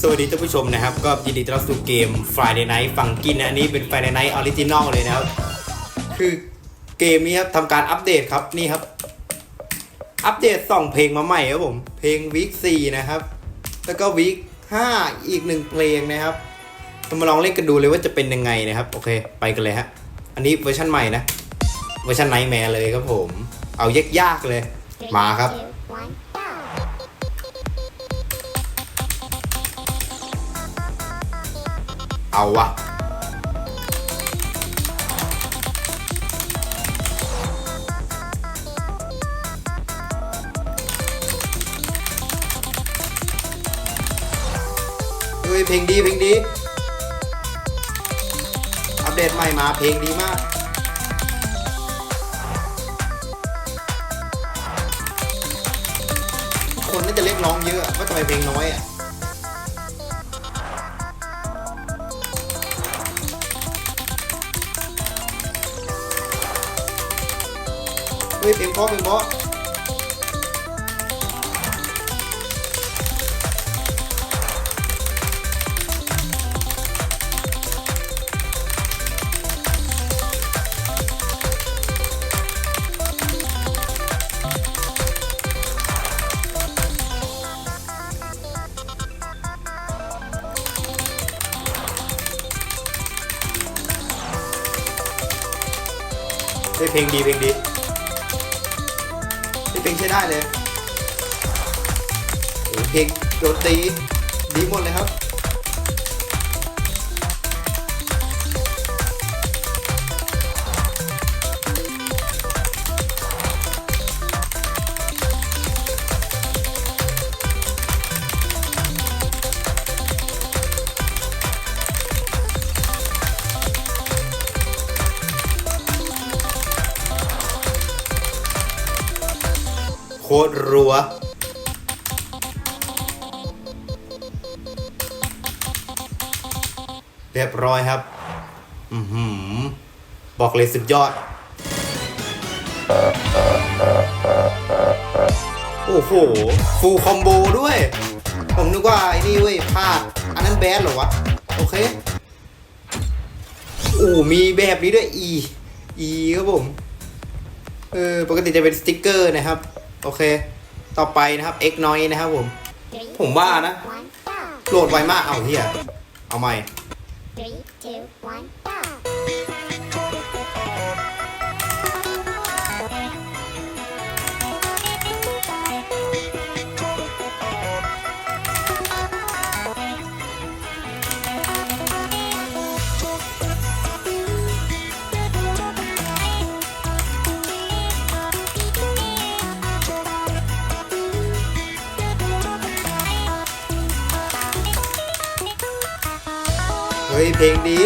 สวัสดีท่านผู้ชมนะครับ ก็ยินดีต้อนรับสู่เกม Friday Night ฟังกินนะอันนี้เป็น Friday Night Original เลยนะครับ คือเกมนี้ครับทำการอัปเดตครับนี่ครับ อัปเดตสองเพลงมาใหม่ครับผม เพลงวีค4นะครับ แล้วก็วีค5อีกหนึ่งเพลงนะครับเรามาลองเล่นกันดูเลยว่าจะเป็นยังไงนะครับ โอเค ไปกันเลยฮะอันนี้เวอร์ชันใหม่นะเวอร์ชันไนท์แมร์เลยครับผม เอายากๆเลยมาครับ เอาวะเฮ้ยเพลงดีเพลงดี อัปเดตใหม่มาเพลงดีมากคนน่าจะเรียกร้องเยอะว่าทำไมเพลงน้อยอะ เฮ้ยเพลงเพราะเพลงเพาะเฮ้ยเพลงดีเพลงดี เพลงใช้ได้เลยโอเพลงดนตีดีหมดเลยครับ ตรรัว เรียบร้อยครับ อือหือ บอกเลยสุดยอด โอ้โห ฟูลคอมโบด้วย ผมนึกว่า ไอ้นี่เว้ยพลาด อันนั้นแบดเหรอวะ โอเคโอ้มีแบบนี้ด้วย E E ครับผม เออ ปกติจะเป็นสติกเกอร์นะครับ โอเค ต่อไปนะครับ X น้อยนะครับผม ผมว่านะ โหลดไวมากเอาเฮียเอาใหม่ Three, two, one, เฮ้ย เพลงดี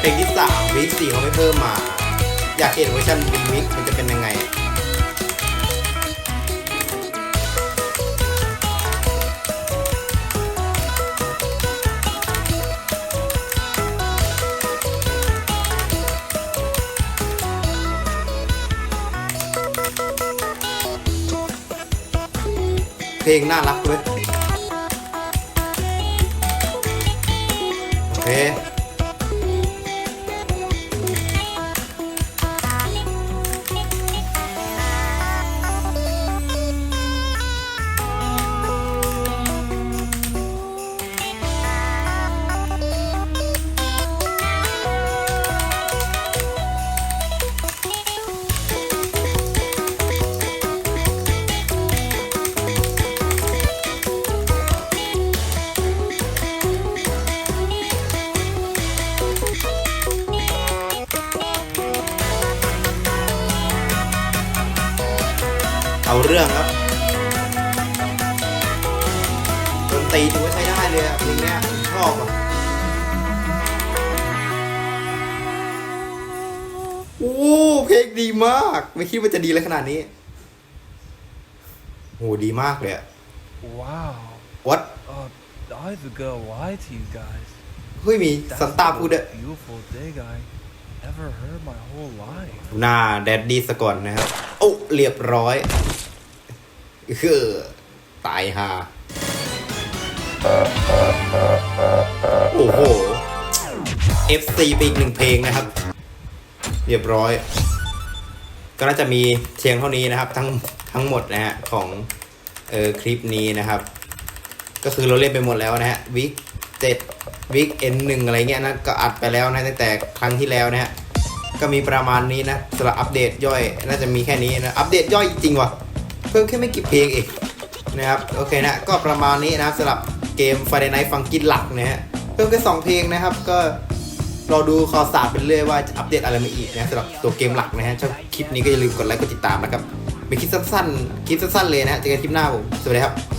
เพลงที่สามวีคสี่เขาไม่เพิ่มมา อยากเห็นเวอร์ชันรีมิกมันจะเป็นยังไง เพลงน่ารักเลยโอเค เอาเรื่องครับดนตรีถือว่าใช้ได้เลยอะเพลงเนี้ยผมชอบอะโอ้เพลงดีมาก ไม่คิดว่าจะดีเลยขนาดนี้โหดีมากเลยอะ Wow. what Uh, I forgot why to you guys. เฮ้ยมีซัน That's ต้า the พูดด้วย most beautiful thing I ever heard my whole life. หน้าแดดดี้สก่อนนะครับโอ้เรียบร้อยคือตายฮาโอ้โห FC ไปอีกหนึ่งเพลงนะครับ เรียบร้อย ก็น่าจะมีเชียงเท่านี้นะครับ ทั้งทั้งหมดนะฮะของเออคลิปนี้นะครับ ก็คือเราเล่นไปหมดแล้วนะฮะวิกเจ็ดวิกเอ็นหนึ่งอะไรเงี้ยนะก็อัดไปแล้วนะตั้งแต่ครั้งที่แล้วนะฮะ ก็มีประมาณนี้นะสำหรับอัปเดตย่อยน่าจะมีแค่นี้นะอัปเดตย่อยจริงว่ะเพิ่มแค่ไม่กี่เพลงเองนะครับโอเคนะก็ประมาณนี้นะครับสำหรับเกม Friday Night Funkin' หลักนะฮะเพิ่มแค่สองเพลงนะครับก็รอดูคอสาบไปเรื่อยว่าจะอัปเดตอะไรมาอีกนะสำหรับตัวเกมหลักนะฮะชอบคลิปนี้ก็อย่าลืมกดไลค์กดติดตามนะครับเป็นคลิปสั้นๆคลิปสั้นๆเลยนะฮะเจอกันคลิปหน้าผมสวัสดีครับ